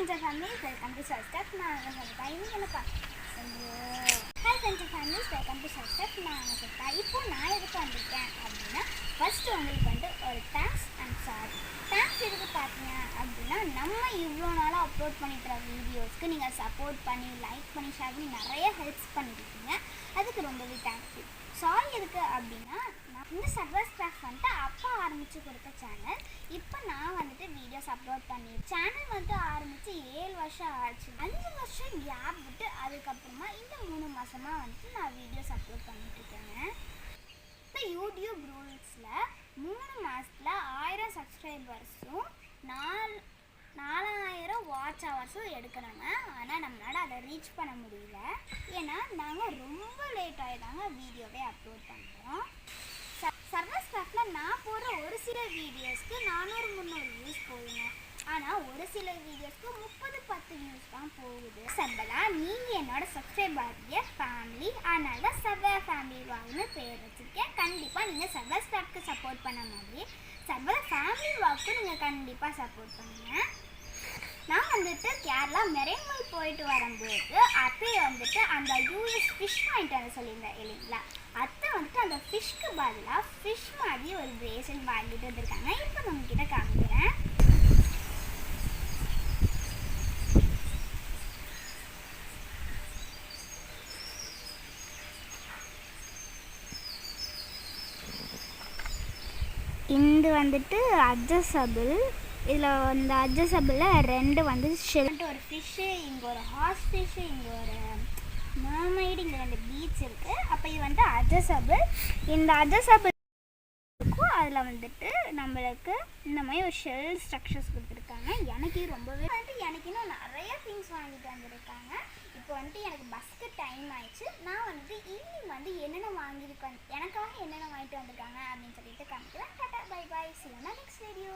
Friends and families welcome to சஸ்டப் நான் சொல்லிட்டேன் எனக்கு என்ன hi friends families welcome to சஸ்டப் நான் சொல்லிட்டேன் இப்போ நான் எதுக்கு வந்திருக்கேன் அப்படின்னா ஃபஸ்ட்டு உங்களுக்கு வந்து ஒரு தேங்க்ஸ் அண்ட் சாரி தேங்க்ஸ் எதுக்கு பார்த்தீங்க அப்படின்னா நம்ம இவ்வளோ நாளாக அப்லோட் பண்ணிக்கிற வீடியோஸ்க்கு நீங்கள் சப்போர்ட் பண்ணி லைக் பண்ணி ஷேர் பண்ணி நிறைய ஹெல்ப்ஸ் பண்ணியிருக்கீங்க அதுக்கு ரொம்பவே தேங்க்யூ சாரி எதுக்கு அப்படின்னா நான் இந்த சர்வஸ் கிராஃப்ட் வந்துட்டு அப்பா ஆரம்பித்து கொடுத்த சேனல் இப்போ நான் வந்துட்டு வீடியோஸ் அப்லோட் பண்ணி சேனல் வந்துட்டு ஆரம்பித்து ஏழு வருஷம் ஆச்சு. அஞ்சு வருஷம் கேப் விட்டு அதுக்கப்புறமா இந்த மூணு மாதமாக வந்துட்டு நான் வீடியோஸ் அப்லோட் பண்ணிட்டுருக்கேங்க இப்போ யூடியூப் ரூல்ஸில் மூணு மாதத்தில் ஆயிரம் சப்ஸ்கிரைபர்ஸும் நாலு நாலாயிரம் வாட்ச் ஹவர்ஸும் எடுக்கணுங்க. ஆனால் நம்மளால் அதை ரீச் பண்ண முடியல. ஏன்னா நாங்கள் ரொம்ப லேட் ஆகிதாங்க வீடியோவே அப்லோட் பண்ணுறோம் சர்வஸ் கிராஃப்டில் நான் போடுற ஒரு சில வீடியோஸ்க்கு நானூறு முந்நூறு வியூஸ் போகுங்க. ஆனால் ஒரு சில வீடியோஸ்க்கு முப்பது பத்து வியூஸ் தான் போகுது. சபலா நீங்கள் என்னோட சப்ஸ்கிரைபர் ஃபேமிலி அதனால தான் சர்வ ஃபேமிலி வாக்னு பேர் வச்சுருக்கேன். கண்டிப்பாக நீங்கள் சர்வஸ் ஸ்டாப்க்கு சப்போர்ட் பண்ண மாதிரி சர்வ ஃபேமிலி வாக்கு நீங்கள் கண்டிப்பாக சப்போர்ட் பண்ணுங்கள் நான் வந்துட்டு கேரளா மெரைமல் போயிட்டு வரும்போது அப்பயே வந்துட்டு அந்த ஃபிஷ் வாங்கிட்டு வர சொல்லியிருந்தேன் இல்லைங்களா? அத்தை வந்துட்டு அந்த ஃபிஷ்க்கு பதிலாக ஃபிஷ் மாதிரி ஒரு பிரேஸ்லெட் வாங்கிட்டு வந்திருக்காங்க. இப்போ நான் உங்ககிட்ட காமிக்கிறேன். இது வந்துட்டு அட்ஜஸ்டபிள் இதில் அந்த அட்ஜஸ்டபிளில் ரெண்டு வந்து ஷெல்ட் ஒரு ஃபிஷ்ஷு இங்கே ஒரு ஹார்ஸ் ஃபிஷ்ஷு இங்கே ஒரு மர்மைடு இங்கே ரெண்டு பீச் இருக்குது அப்போ இது வந்து அஜசபிள் இந்த அஜசபிள் இருக்கும் அதில் வந்துட்டு நம்மளுக்கு இந்த மாதிரி ஒரு ஷெல் ஸ்ட்ரக்சர்ஸ் கொடுத்துருக்காங்க. எனக்கு ரொம்பவே வந்துட்டு எனக்கு இன்னும் நிறைய திங்ஸ் வாங்கிட்டு வந்திருக்காங்க. இப்போ வந்துட்டு எனக்கு பஸ்க்கு டைம் ஆயிடுச்சு. நான் வந்துட்டு ஈவினிங் வந்து என்னென்ன வாங்கியிருக்கேன்? எனக்காக என்னென்ன வாங்கிட்டு வந்திருக்காங்க அப்படின்னு சொல்லிட்டு காமிக்கிறேன் டாட்டா பை பாய் சிவனா நெக்ஸ்ட் வீடியோ